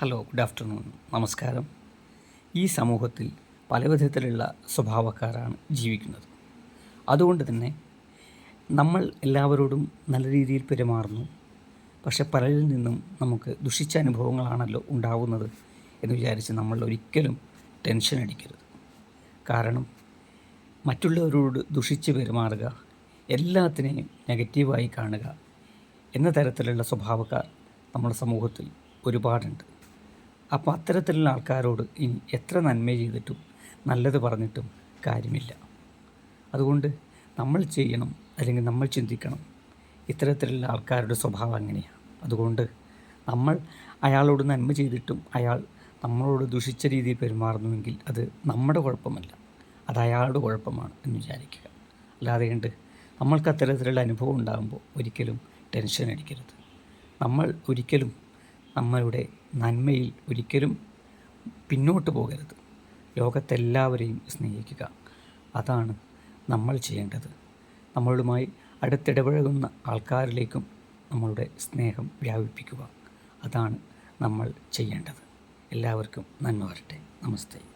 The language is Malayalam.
ഹലോ ഗുഡ് ആഫ്റ്റർനൂൺ നമസ്കാരം. ഈ സമൂഹത്തിൽ പല വിധത്തിലുള്ള സ്വഭാവക്കാരാണ് ജീവിക്കുന്നത്. അതുകൊണ്ട് തന്നെ നമ്മൾ എല്ലാവരോടും നല്ല രീതിയിൽ പെരുമാറുന്നു. പക്ഷെ പലരിൽ നിന്നും നമുക്ക് ദുഷിച്ച അനുഭവങ്ങളാണല്ലോ ഉണ്ടാവുന്നത് എന്ന് വിചാരിച്ച് നമ്മൾ ഒരിക്കലും ടെൻഷൻ അടിക്കരുത്. കാരണം മറ്റുള്ളവരോട് ദുഷിച്ച് പെരുമാറുക എല്ലാത്തിനെയും നെഗറ്റീവായി കാണുക എന്ന തരത്തിലുള്ള സ്വഭാവക്കാർ നമ്മുടെ സമൂഹത്തിൽ ഒരുപാടുണ്ട്. അപ്പോൾ അത്തരത്തിലുള്ള ആൾക്കാരോട് ഇനി എത്ര നന്മ ചെയ്തിട്ടും നല്ലത് പറഞ്ഞിട്ടും കാര്യമില്ല. അതുകൊണ്ട് നമ്മൾ ചെയ്യണം അല്ലെങ്കിൽ നമ്മൾ ചിന്തിക്കണം. ഇത്തരത്തിലുള്ള ആൾക്കാരുടെ സ്വഭാവം അങ്ങനെയാണ് അതുകൊണ്ട് നമ്മൾ അയാളോട് നന്മ ചെയ്തിട്ടും അയാൾ നമ്മളോട് ദുഷിച്ച രീതിയിൽ പെരുമാറുന്നുവെങ്കിൽ അത് നമ്മുടെ കുഴപ്പമല്ല. അത് അയാളുടെ കുഴപ്പമാണ് എന്ന് വിചാരിക്കുക. അല്ലാതെ കണ്ട് നമ്മൾക്ക് അത്തരത്തിലുള്ള അനുഭവം ഉണ്ടാകുമ്പോൾ ഒരിക്കലും ടെൻഷൻ അടിക്കരുത്. നമ്മൾ ഒരിക്കലും നമ്മളുടെ നന്മയിൽ ഒരിക്കലും പിന്നോട്ട് പോകരുത്. ലോകത്തെല്ലാവരെയും സ്നേഹിക്കുക. അതാണ് നമ്മൾ ചെയ്യേണ്ടത്. നമ്മളുമായി അടുത്തിടപഴകുന്ന ആൾക്കാരിലേക്കും നമ്മളുടെ സ്നേഹം വ്യാപിപ്പിക്കുക. അതാണ് നമ്മൾ ചെയ്യേണ്ടത്. എല്ലാവർക്കും നന്മ വരട്ടെ. നമസ്തേ.